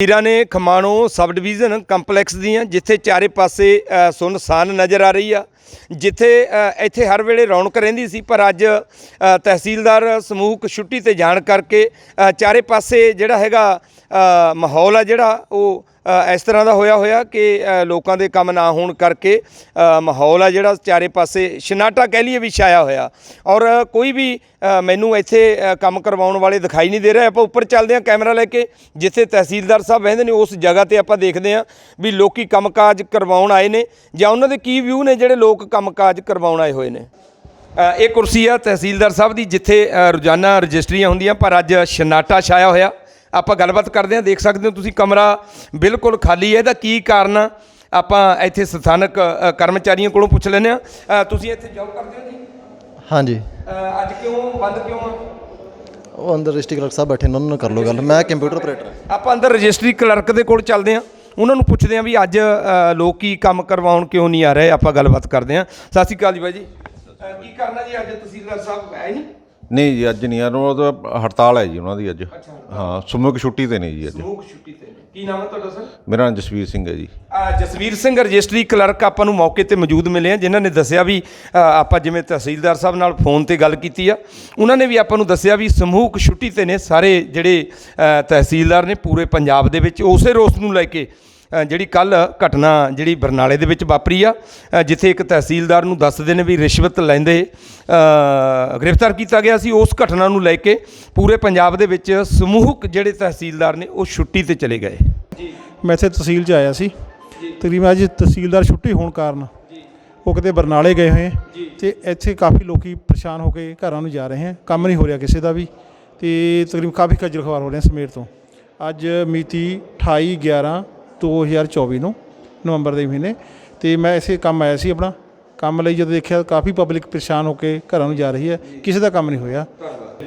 ਵੀਰਾਂ ਨੇ Khamano sub division complex ਦੀਆਂ ਜਿੱਥੇ ਚਾਰੇ ਪਾਸੇ ਅ, ਨਜ਼ਰ ਆ ਰਹੀ ਆ ਜਿੱਥੇ ਇੱਥੇ ਹਰ ਵੇਲੇ ਰੌਣਕ ਰਹਿੰਦੀ ਸੀ ਪਰ ਅੱਜ ਤਹਿਸੀਲਦਾਰ ਸਮੂਹਕ ਛੁੱਟੀ ਤੇ ਜਾਣ ਕਰਕੇ ਚਾਰੇ ਪਾਸੇ ਜਿਹੜਾ ਹੈਗਾ ਮਾਹੌਲ ਆ ਜਿਹੜਾ ਉਹ ਇਸ ਤਰ੍ਹਾਂ ਦਾ ਹੋਇਆ ਹੋਇਆ ਕਿ ਲੋਕਾਂ ਦੇ ਕੰਮ ਨਾ ਹੋਣ ਕਰਕੇ ਮਾਹੌਲ ਆ ਜਿਹੜਾ ਚਾਰੇ ਪਾਸੇ ਸ਼ਨਾਟਾ ਕਹਿ ਲਈਏ ਵੀ ਛਾਇਆ ਹੋਇਆ। ਔਰ ਕੋਈ ਵੀ ਮੈਨੂੰ ਇੱਥੇ ਕੰਮ ਕਰਵਾਉਣ ਵਾਲੇ ਦਿਖਾਈ ਨਹੀਂ ਦੇ ਰਹੇ। ਆਪਾਂ ਉੱਪਰ ਚੱਲਦੇ ਹਾਂ ਕੈਮਰਾ ਲੈ ਕੇ, ਜਿੱਥੇ ਤਹਿਸੀਲਦਾਰ ਸਾਹਿਬ ਬਹਿੰਦੇ ਨੇ, ਉਸ ਜਗ੍ਹਾ ਤੇ ਆਪਾਂ ਦੇਖਦੇ ਹਾਂ ਵੀ ਲੋਕੀ ਕੰਮਕਾਜ ਕਰਵਾਉਣ ਆਏ ਨੇ ਜਾਂ ਉਹਨਾਂ ਦੇ ਕੀ ਵਿਊ ਨੇ ਜਿਹੜੇ ਲੋਕ ਕੰਮਕਾਜ ਕਰਵਾਉਣ ਆਏ ਹੋਏ ਨੇ। ਇਹ ਕੁਰਸੀ ਆ ਤਹਿਸੀਲਦਾਰ ਸਾਹਿਬ ਦੀ, ਜਿੱਥੇ ਰੋਜ਼ਾਨਾ ਰਜਿਸਟਰੀਆਂ ਹੁੰਦੀਆਂ, ਪਰ ਅੱਜ ਸ਼ਨਾਟਾ ਛਾਇਆ ਹੋਇਆ। ਆਪਾਂ ਗੱਲਬਾਤ ਕਰਦੇ ਹਾਂ ਦੇਖ ਸਕਦੇ ਹੋ ਤੁਸੀਂ ਕਮਰਾ ਬਿਲਕੁਲ ਖਾਲੀ ਹੈ। ਇਹਦਾ ਕੀ ਕਾਰਨ ਆ? ਆਪਾਂ ਇੱਥੇ ਸਥਾਨਕ ਅ, ਕਰਮਚਾਰੀਆਂ ਕੋਲੋਂ ਪੁੱਛ ਲੈਂਦੇ ਆ ਤੁਸੀਂ ਇੱਥੇ ਜੌਬ ਕਰਦੇ ਹੋ ਜੀ? ਹਾਂਜੀ। ਅ, ਅੱਜ ਕਿਉਂ ਬੰਦ ਕਿਉਂ ਆ? ਉਹ ਅੰਦਰ ਡਿਸਟ੍ਰਿਕਟ ਕਲਰਕ ਸਾਹਿਬ ਬੈਠੇ ਨੇ ਉਹਨਾਂ ਨਾਲ ਕਰ ਲਓ ਗੱਲ। ਮੈਂ ਕੰਪਿਊਟਰ ਆਪਰੇਟਰ ਆਪਾਂ ਅੰਦਰ ਰਜਿਸਟਰੀ ਕਲਰਕ ਦੇ ਕੋਲ ਚੱਲਦੇ ਹਾਂ। ਉਹਨਾਂ ਨੂੰ ਪੁੱਛਦੇ ਹਾਂ ਵੀ ਅੱਜ ਅ, ਲੋਕ ਕੀ ਕੰਮ ਕਰਵਾਉਣ ਕਿਉਂ ਨਹੀਂ ਆ ਰਹੇ। ਆਪਾਂ ਗੱਲਬਾਤ ਕਰਦੇ ਹਾਂ। ਸਤਿ ਸ਼੍ਰੀ ਅਕਾਲ ਜੀ ਬਾਈ ਜੀ। ਅ, ਕੀ ਕਰਨਾ ਜੀ ਅੱਜ? ਤਹਿਸੀਲਦਾਰ ਸਾਹਿਬ ਹੈ ਨਹੀਂ। ਨਹੀਂ ਜੀ ਅੱਜ ਨਹੀਂ ਯਾਰ ਉਹ ਤਾਂ ਹੜਤਾਲ ਹੈ ਜੀ ਉਹਨਾਂ ਦੀ ਅੱਜ। ਹਾਂ ਸਮੂਹਿਕ ਛੁੱਟੀ ਤੇ ਨੇ ਜੀ ਅੱਜ। ਸਮੂਹ ਛੁੱਟੀ ਤੇ ਨੇ। ਕੀ ਨਾਮ ਹੈ ਤੁਹਾਡਾ ਸਰ? ਮੇਰਾ ਨਾਮ ਜਸਵੀਰ ਸਿੰਘ ਹੈ ਜੀ। ਅ, ਜਸਵੀਰ ਸਿੰਘ ਰਜਿਸਟਰੀ ਕਲਰਕ ਆਪਾਂ ਨੂੰ ਮੌਕੇ ਤੇ ਮੌਜੂਦ ਮਿਲੇ ਆ ਜਿਨ੍ਹਾਂ ਨੇ ਦੱਸਿਆ ਵੀ ਅ, ਆਪਾਂ ਜਿਵੇਂ ਤਹਿਸੀਲਦਾਰ ਸਾਹਿਬ ਨਾਲ ਫੋਨ ਤੇ ਗੱਲ ਕੀਤੀ ਆ ਉਹਨਾਂ ਨੇ ਵੀ ਆਪਾਂ ਨੂੰ ਦੱਸਿਆ ਵੀ ਸਮੂਹਕ ਛੁੱਟੀ ਤੇ ਨੇ ਸਾਰੇ ਜਿਹੜੇ ਅ, ਤਹਿਸੀਲਦਾਰ ਨੇ ਪੂਰੇ ਪੰਜਾਬ ਦੇ ਵਿੱਚ ਉਸੇ ਰੋਸ ਨੂੰ ਲੈ ਕੇ ਜਿਹੜੀ ਕੱਲ ਘਟਨਾ ਜਿਹੜੀ ਬਰਨਾਲੇ ਦੇ ਵਿੱਚ ਵਾਪਰੀ ਆ ਜਿੱਥੇ ਇੱਕ ਤਹਿਸੀਲਦਾਰ ਨੂੰ ਦੱਸਦੇ ਨੇ ਵੀ ਰਿਸ਼ਵਤ ਲੈਂਦੇ ਗ੍ਰਿਫਤਾਰ ਕੀਤਾ ਗਿਆ ਸੀ। ਉਸ ਘਟਨਾ ਨੂੰ ਲੈ ਕੇ ਪੂਰੇ ਪੰਜਾਬ ਦੇ ਵਿੱਚ ਸਮੂਹਕ ਜਿਹੜੇ ਤਹਿਸੀਲਦਾਰ ਨੇ ਉਹ ਛੁੱਟੀ ਤੇ ਚਲੇ ਗਏ। ਮੈਂ ਇੱਥੇ ਤਹਿਸੀਲ 'ਚ ਆਇਆ ਸੀ। ਤਕਰੀਬਨ ਅੱਜ ਤਹਿਸੀਲਦਾਰ ਛੁੱਟੀ ਹੋਣ ਕਾਰਨ ਉਹ ਕਿਤੇ ਬਰਨਾਲੇ ਗਏ ਹੋਏ ਤੇ ਇੱਥੇ ਕਾਫੀ ਲੋਕੀ ਪਰੇਸ਼ਾਨ ਹੋ ਕੇ ਘਰਾਂ ਨੂੰ ਜਾ ਰਹੇ ਹੈ ਕੰਮ ਨਹੀਂ ਹੋ ਰਿਹਾ ਕਿਸੇ ਦਾ ਵੀ ਤੇ ਤਕਰੀਬਨ ਕਾਫੀ ਖੱਜਲ ਖਵਾਰ ਹੋ ਰਹੇ ਹੈ ਸਮੇਰ ਤੋਂ। ਅੱਜ ਮਿਤੀ 28 11 2024 ਨੂੰ ਨਵੰਬਰ ਦੇ ਮਹੀਨੇ। ਤੇ ਮੈਂ ਇਸੇ ਕੰਮ ਆਇਆ ਸੀ ਆਪਣਾ। ਕੰਮ ਲਈ ਜਦੋਂ ਦੇਖਿਆ ਕਾਫੀ ਪਬਲਿਕ ਪਰੇਸ਼ਾਨ ਹੋ ਕੇ ਘਰਾਂ ਨੂੰ ਜਾ ਰਹੀ ਹੈ। ਕਿਸੇ ਦਾ ਕੰਮ ਨਹੀਂ ਹੋਇਆ।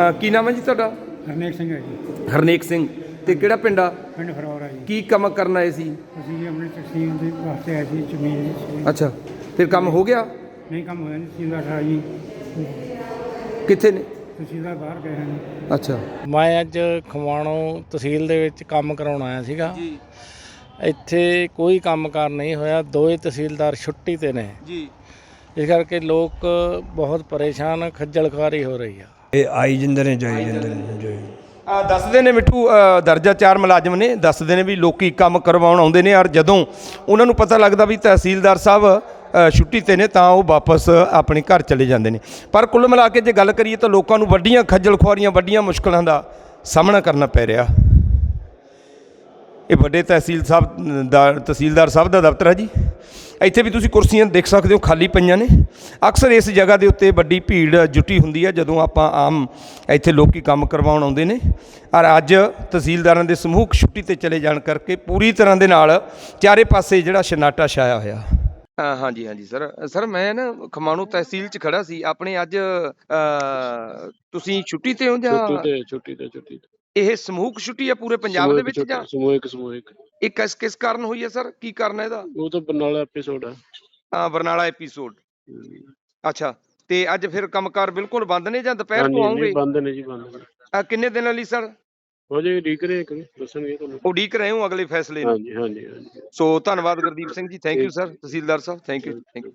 ਅ, ਕੀ ਨਾਮ ਹੈ ਜੀ ਤੁਹਾਡਾ? ਹਰਨੇਕ ਸਿੰਘ ਹੈ ਜੀ। ਹਰਨੇਕ ਸਿੰਘ। ਤੇ ਕਿਹੜਾ ਪਿੰਡ ਆ? ਪਿੰਡ ਫਰੌਰਾ ਜੀ। ਕੀ ਕੰਮ ਕਰਨ ਆਏ ਸੀ? ਅਸੀਂ ਆਪਣੇ ਤਕਸੀਮ ਦੇ ਵਾਸਤੇ ਆਏ ਸੀ ਜ਼ਮੀਨ ਦੀ ਅੱਛਾ। ਫਿਰ ਕੰਮ ਹੋ ਗਿਆ? ਨਹੀਂ ਕੰਮ ਹੋਇਆ ਨਹੀਂ। ਤਹਿਸੀਲਦਾਰ ਸਾਹਿਬ ਜੀ। ਕਿੱਥੇ ਨੇ? ਤਹਿਸੀਲਦਾਰ ਬਾਹਰ ਗਏ ਹਨ। ਅੱਛਾ। ਮੈਂ ਅੱਜ ਖਮਾਣੋ ਤਹਿਸੀਲ ਦੇ ਵਿੱਚ ਕੰਮ ਕਰਾਉਣ ਆਇਆ ਸੀਗਾ। ਜੀ। ਇੱਥੇ ਕੋਈ ਕੰਮਕਾਰ ਨਹੀਂ ਹੋਇਆ ਦੋਏ ਤਹਿਸੀਲਦਾਰ ਛੁੱਟੀ ਤੇ ਨੇ। ਜੀ। ਇਸ ਕਰਕੇ ਲੋਕ ਬਹੁਤ ਪਰੇਸ਼ਾਨ ਖੱਜਲ ਖੁਆਰੀ ਹੋ ਰਹੀ ਆ। ਇਹ ਆਈ ਜਾਂਦੇ ਨੇ ਜਾਈ ਜਾਂਦੇ ਨੇ ਜੀ ਆ ਦੱਸਦੇ ਨੇ ਮਿੱਠੂ ਅ, ਦਰਜਾ 4 ਮੁਲਾਜ਼ਮ ਨੇ ਦੱਸਦੇ ਨੇ ਵੀ ਲੋਕੀ ਕੰਮ ਕਰਵਾਉਣ ਆਉਂਦੇ ਨੇ ਔਰ ਜਦੋਂ ਉਹਨਾਂ ਨੂੰ ਪਤਾ ਲੱਗਦਾ ਵੀ ਤਹਿਸੀਲਦਾਰ ਸਾਹਿਬ ਅ, ਛੁੱਟੀ ਤੇ ਨੇ ਤਾਂ ਉਹ ਵਾਪਸ ਆਪਣੇ ਘਰ ਚਲੇ ਜਾਂਦੇ ਨੇ। ਪਰ ਕੁੱਲ ਮਿਲਾ ਕੇ ਜੇ ਗੱਲ ਕਰੀਏ ਤਾਂ ਲੋਕਾਂ ਨੂੰ ਵੱਡੀਆਂ ਖੱਜਲ ਖੁਆਰੀਆਂ ਵੱਡੀਆਂ ਮੁਸ਼ਕਲਾਂ ਦਾ ਸਾਹਮਣਾ ਕਰਨਾ ਪੈ ਰਿਹਾ। ਇਹ ਵੱਡੇ ਤਹਿਸੀਲ ਸਾਹਿਬ ਦਾ ਤਹਿਸੀਲਦਾਰ ਸਾਹਿਬ ਦਾ ਦਫ਼ਤਰ ਹੈ ਜੀ। ਇੱਥੇ ਵੀ ਤੁਸੀਂ ਕੁਰਸੀਆਂ ਦੇਖ ਸਕਦੇ ਹੋ ਖਾਲੀ ਪਈਆਂ ਨੇ। ਅਕਸਰ ਇਸ ਜਗ੍ਹਾ ਦੇ ਉੱਤੇ ਵੱਡੀ ਭੀੜ ਜੁਟੀ ਹੁੰਦੀ ਹੈ ਜਦੋਂ ਆਪਾਂ ਆਮ ਇੱਥੇ ਲੋਕੀ ਕੰਮ ਕਰਵਾਉਣ ਆਉਂਦੇ ਨੇ। ਔਰ ਅੱਜ ਤਹਿਸੀਲਦਾਰਾਂ ਦੇ ਸਮੂਹਕ ਛੁੱਟੀ ਤੇ ਚਲੇ ਜਾਣ ਕਰਕੇ ਪੂਰੀ ਤਰ੍ਹਾਂ ਦੇ ਨਾਲ ਚਾਰੇ ਪਾਸੇ ਜਿਹੜਾ ਸ਼ਨਾਟਾ ਛਾਇਆ ਹੋਇਆ। ਹਾਂਜੀ ਹਾਂਜੀ ਸਰ। ਸਰ ਮੈਂ ਨਾ ਖਮਾਣੋ ਤਹਿਸੀਲ 'ਚ ਖੜਾ ਸੀ। ਆਪਣੇ ਅੱਜ ਤੁਸੀਂ ਛੁੱਟੀ ਤੇ ਹੋ ਜਾਂ ਛੁੱਟੀ ਤੇ ਛੁੱਟੀ ਤੇ ਛੁੱਟੀ ਤੇ। ਇਹ ਸਮੂਹਕ ਛੁੱਟੀ ਹੈ ਪੂਰੇ ਪੰਜਾਬ ਦੇ ਵਿੱਚ ਜਾਂ ਸਮੂਹਿਕ ਸਮੂਹਿਕ। ਇਹ ਕਿਸ ਕਿਸ ਕਾਰਨ ਹੋਈ ਹੈ ਸਰ? ਕੀ ਕਾਰਨ ਹੈ ਇਹਦਾ? ਉਹ ਤਾਂ ਬਰਨਾਲਾ ਐਪੀਸੋਡ ਹੈ ਆ ਬਰਨਾਲਾ ਐਪੀਸੋਡ ਅੱਛਾ ਤੇ ਅੱਜ ਫਿਰ ਕੰਮਕਾਰ ਬਿਲਕੁਲ ਬੰਦ ਨੇ ਜਾਂ ਦੁਪਹਿਰ ਤੋਂ ਨਹੀਂ ਆਉਂਗੇ? ਬੰਦ ਨੇ ਜੀ ਬੰਦ ਨੇ। ਆ ਕਿੰਨੇ ਦਿਨਾਂ ਲਈ ਸਰ? ਹੋ ਜੇ ਠੀਕ ਰਹੇ ਕਿ ਦੱਸਣਗੇ ਤੁਹਾਨੂੰ। ਉਡੀਕ ਰਹੇ ਹੋ ਅਗਲੇ ਫੈਸਲੇ ਨੂੰ? ਹਾਂਜੀ ਹਾਂਜੀ ਸੋ ਧੰਨਵਾਦ Gurdeep Singh ji thank you sir tehsildar sahib thank you thank you